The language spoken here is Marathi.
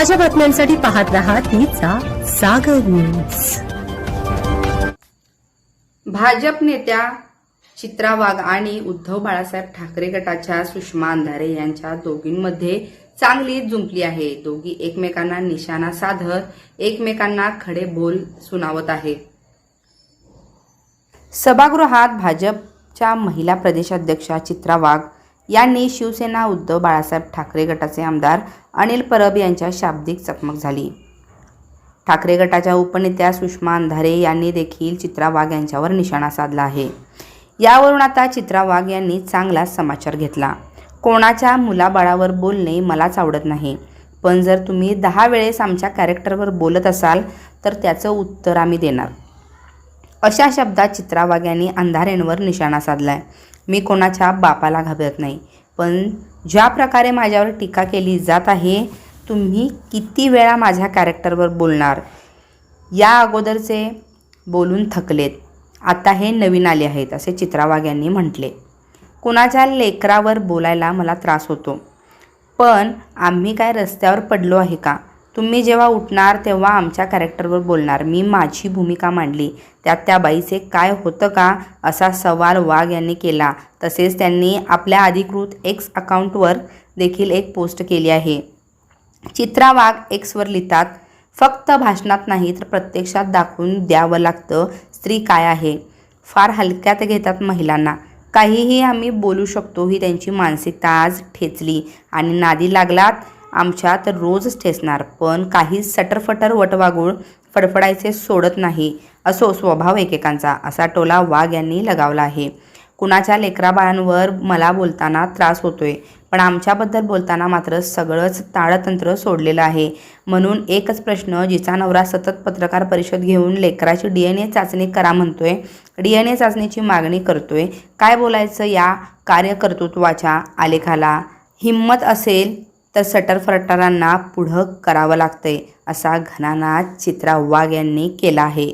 ताज्या बातम्यांसाठी पाहत रहा तिचा सागर न्यूज भाजप नेत्या चित्रा वाघ आणि उद्धव बाळासाहेब ठाकरे गटाच्या सुषमा अंधारे यांच्या दोघींमध्ये चांगली जुंपली आहे. दोघी एकमेकांना निशाणा साधत एकमेकांना खडे बोल सुनावत आहे. सभागृहात भाजपच्या महिला प्रदेशाध्यक्षा चित्रा वाघ यांनी शिवसेना उद्धव बाळासाहेब ठाकरे गटाचे आमदार अनिल परब यांच्या शाब्दिक चकमक झाली. ठाकरे गटाच्या उपनेत्या सुषमा अंधारे यांनी देखील चित्रा वाघ यांच्यावर निशाणा साधला आहे. यावरून आता चित्रा वाघ यांनी चांगला समाचार घेतला. कोणाच्या मुलाबाळावर बोलणे मलाच आवडत नाही. पण जर तुम्ही दहा वेळेस आमच्या कॅरेक्टरवर बोलत असाल तर त्याचं उत्तर आम्ही देणार. अशा शब्दात चित्रा वाघ यांनी अंधारेंवर निशाणा साधलाय. मी कोणाच्या बापाला घाबरत नाही. पण ज्या प्रकारे माझ्यावर टीका केली जात आहे तुम्ही किती वेळा माझ्या कॅरेक्टरवर बोलणार? या अगोदरचे बोलून थकलेत. आता हे नवीन आले आहेत असे चित्रावाघ यांनी म्हटले. कुणाच्या लेकरावर बोलायला मला त्रास होतो. पण आम्ही काय रस्त्यावर पडलो आहे का? तुम्ही जेव्हा उठणार तेव्हा आमच्या कॅरेक्टरवर बोलणार. मी माझी भूमिका मांडली. त्यात त्या बाईचे काय होतं का असा सवाल वाघ यांनी केला. तसेच त्यांनी आपल्या अधिकृत एक्स अकाउंटवर देखील एक पोस्ट केली आहे. चित्रा वाघ एक्सवर लिहितात फक्त भाषणात नाही तर प्रत्यक्षात दाखवून द्यावं लागतं. स्त्री काय आहे? फार हलक्यात घेतात महिलांना. काहीही आम्ही बोलू शकतो ही त्यांची मानसिकता आज ठेचली. आणि नादी लागलात आमच्या तर रोजच ठेसणार पण काही सटरफटर वटवागूळ फडफडायचे सोडत नाही असो स्वभाव एकेकांचा असा टोला वाघ यांनी लगावला आहे. कुणाच्या लेकराबाळांवर मला बोलताना त्रास होतोय पण आमच्याबद्दल बोलताना मात्र सगळंच ताळतंत्र सोडलेलं आहे. म्हणून एकच प्रश्न जिचा नवरा सतत पत्रकार परिषद घेऊन लेकराची डी एन ए चाचणी करा म्हणतोय डी एन ए चाचणीची मागणी करतोय काय बोलायचं या कार्यकर्तृत्वाच्या आलेखाला? हिंमत असेल तर सटरफटरांना पुढं करावं लागतंय असा घनानाथ चित्रा वाघ यांनी केला आहे.